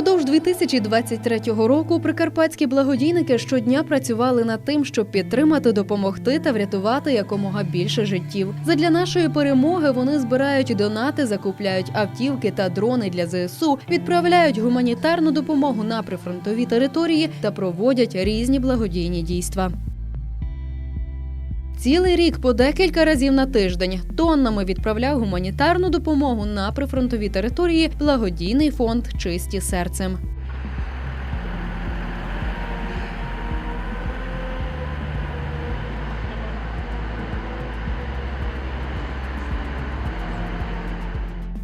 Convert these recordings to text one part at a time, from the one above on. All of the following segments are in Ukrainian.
Упродовж 2023 року прикарпатські благодійники щодня працювали над тим, щоб підтримати, допомогти та врятувати якомога більше життів. Задля нашої перемоги вони збирають донати, закупляють автівки та дрони для ЗСУ, відправляють гуманітарну допомогу на прифронтові території та проводять різні благодійні дійства. Цілий рік по декілька разів на тиждень тоннами відправляв гуманітарну допомогу на прифронтові території благодійний фонд Чисті серцем.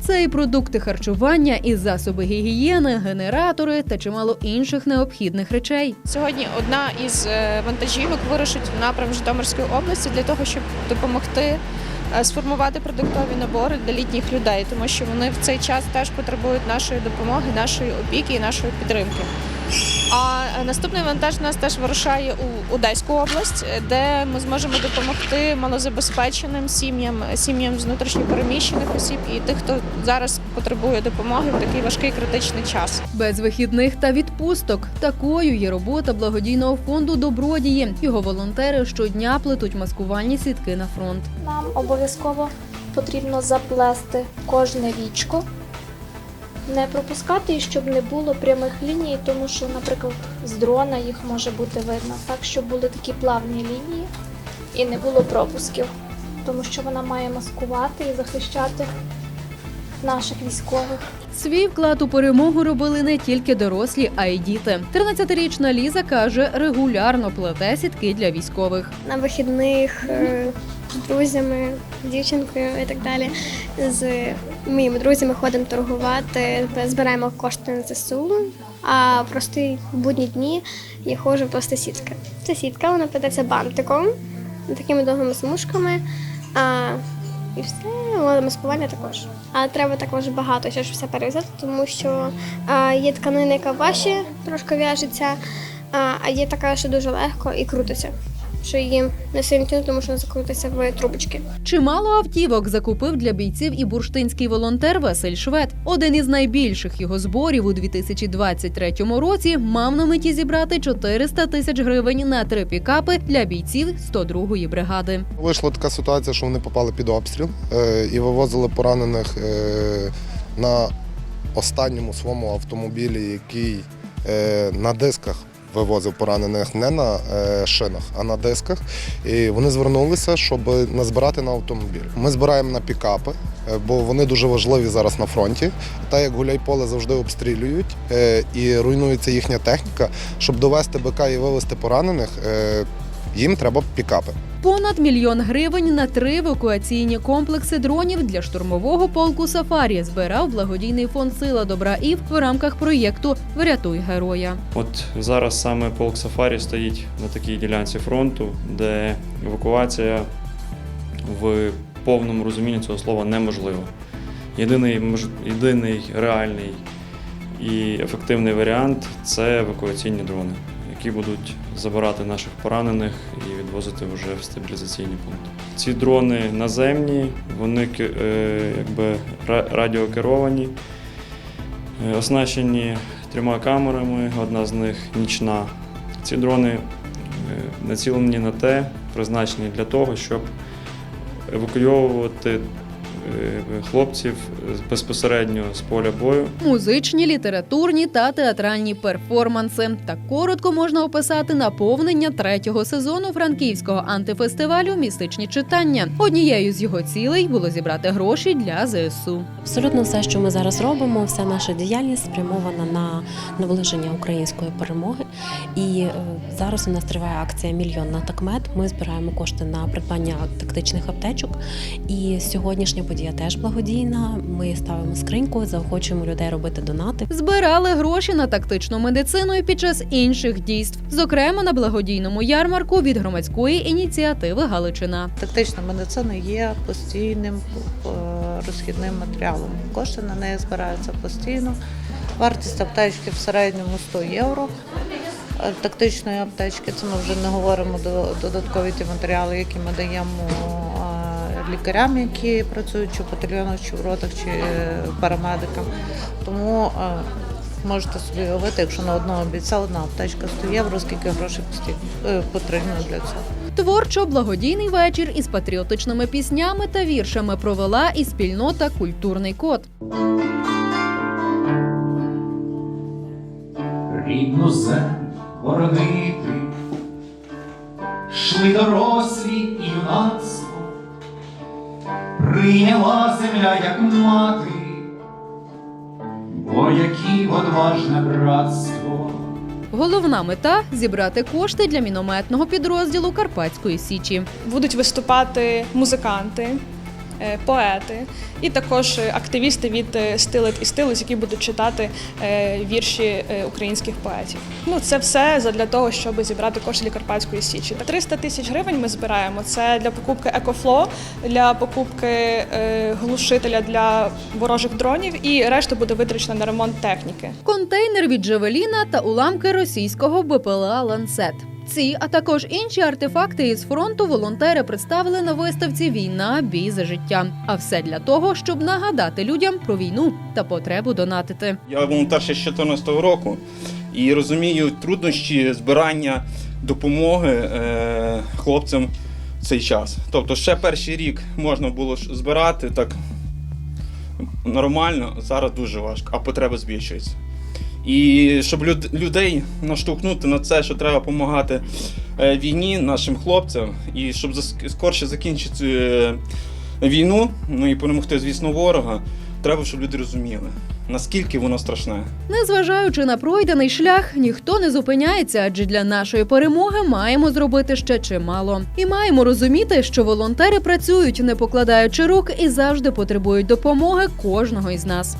Це і продукти харчування, і засоби гігієни, генератори та чимало інших необхідних речей. Сьогодні одна із е, вантажівок вирушить в напрям Житомирської області для того, щоб допомогти е, сформувати продуктові набори для літніх людей, тому що вони в цей час теж потребують нашої допомоги, нашої опіки і нашої підтримки. А наступний вантаж у нас теж вирушає у Одеську область, де ми зможемо допомогти малозабезпеченим сім'ям, сім'ям з внутрішньопереміщених осіб і тих, хто зараз потребує допомоги в такий важкий критичний час. Без вихідних та відпусток такою є робота благодійного фонду Добродії. Його волонтери щодня плетуть маскувальні сітки на фронт. Нам обов'язково потрібно заплести кожне вічко, не пропускати, щоб не було прямих ліній, тому що, наприклад, з дрона їх може бути видно. Так, щоб були такі плавні лінії і не було пропусків, тому що вона має маскувати і захищати наших військових. Свій вклад у перемогу робили не тільки дорослі, а й діти. 13-річна Ліза каже, регулярно плете сітки для військових. на вихідних е, друзями, дівчинкою і так далі. З моїми друзями ходимо торгувати, збираємо кошти на ЗСУ. А прості будні дні я ходжу просто сітки. Ця сітка вона плететься бантиком, такими довгими смужками. А, і все, маскування також. А треба також багато ж все перев'язати, тому що а, є тканина, яка важче трошки в'яжеться, а є така, що дуже легко і крутиться. Що її не сильно тому що вона закрутиться в трубочки. Чимало автівок закупив для бійців і бурштинський волонтер Василь Швед. Один із найбільших його зборів у 2023 році мав на меті зібрати 400 тисяч гривень на три пікапи для бійців 102-ї бригади. Вийшла така ситуація, що вони попали під обстріл е, і вивозили поранених е, на останньому своєму автомобілі, який е, на дисках вивозив поранених не на е, шинах, а на дисках. І вони звернулися, щоб назбирати на автомобіль. Ми збираємо на пікапи, е, бо вони дуже важливі зараз на фронті. Та як гуляйполе завжди обстрілюють е, і руйнується їхня техніка, щоб довести БК і вивезти поранених. Їм треба пікапи. Понад мільйон гривень на три евакуаційні комплекси дронів для штурмового полку Сафарі збирав благодійний фонд Сила добра ІВ в рамках проєкту Врятуй героя. От зараз саме полк Сафарі стоїть на такій ділянці фронту, де евакуація в повному розумінні цього слова неможлива. Єдиний, мож- єдиний реальний і ефективний варіант це евакуаційні дрони, які будуть забирати наших поранених і відвозити вже в стабілізаційні пункти. Ці дрони наземні, вони е, якби ра- радіокеровані, е, оснащені трьома камерами, одна з них нічна. Ці дрони е, націлені на те, призначені для того, щоб евакуйовувати хлопців безпосередньо з поля бою Музичні, літературні та театральні перформанси. Так коротко можна описати наповнення третього сезону франківського антифестивалю Містичні читання. Однією з його цілей було зібрати гроші для ЗСУ. Абсолютно все, що ми зараз робимо, вся наша діяльність спрямована на наближення української перемоги. І е, зараз у нас триває акція Мільйон на такмет. Ми збираємо кошти на придбання тактичних аптечок. І сьогоднішня подія теж благодійна. Ми ставимо скриньку, заохочуємо людей робити донати. Збирали гроші на тактичну медицину і під час інших дійств, зокрема на благодійному ярмарку від громадської ініціативи Галичина. Тактична медицина є постійним е, розхідним матеріалом. Кошти на неї збираються постійно. Вартість аптечки в середньому 100 євро. Е, Тактичної аптечки це ми вже не говоримо до додаткові ті матеріали, які ми даємо лікарям, які працюють чи в батальйонах, чи в ротах, чи е, парамедикам. Тому е, можете собі уявити, якщо на одного бійця одна аптечка 100 євро, скільки грошей е, потрібно для цього. Творчо-благодійний вечір із патріотичними піснями та віршами провела і спільнота Культурний код. рідну землю боронити, шли дорослі і юнацтво, прийняла земля, як мати, вояків одважне братство. Головна мета зібрати кошти для мінометного підрозділу Карпатської Січі. будуть виступати музиканти, поети і також е, активісти від е, стилет і стилус, які будуть читати е, вірші е, українських поетів. Ну це все задля того, щоб зібрати кошти для Карпатської січі. 300 тисяч гривень ми збираємо. Це для покупки екофло, для покупки е, глушителя для ворожих дронів, і решта буде витрачена на ремонт техніки. Контейнер від Джавеліна та уламки російського БПЛА Ланцет. Ці, а також інші артефакти із фронту волонтери представили на виставці Війна, бій за життя. А все для того, щоб нагадати людям про війну та потребу донатити. Я волонтер ще з 2014 року і розумію труднощі збирання допомоги е, хлопцям в цей час. Тобто ще перший рік можна було збирати так нормально, зараз дуже важко, а потреба збільшується. І щоб люд, людей наштовхнути на це, що треба допомагати е, війні нашим хлопцям, і щоб скорше закінчити е, війну, ну і перемогти, звісно, ворога, треба, щоб люди розуміли, наскільки воно страшне. Незважаючи на пройдений шлях, ніхто не зупиняється, адже для нашої перемоги маємо зробити ще чимало. І маємо розуміти, що волонтери працюють, не покладаючи рук і завжди потребують допомоги кожного із нас.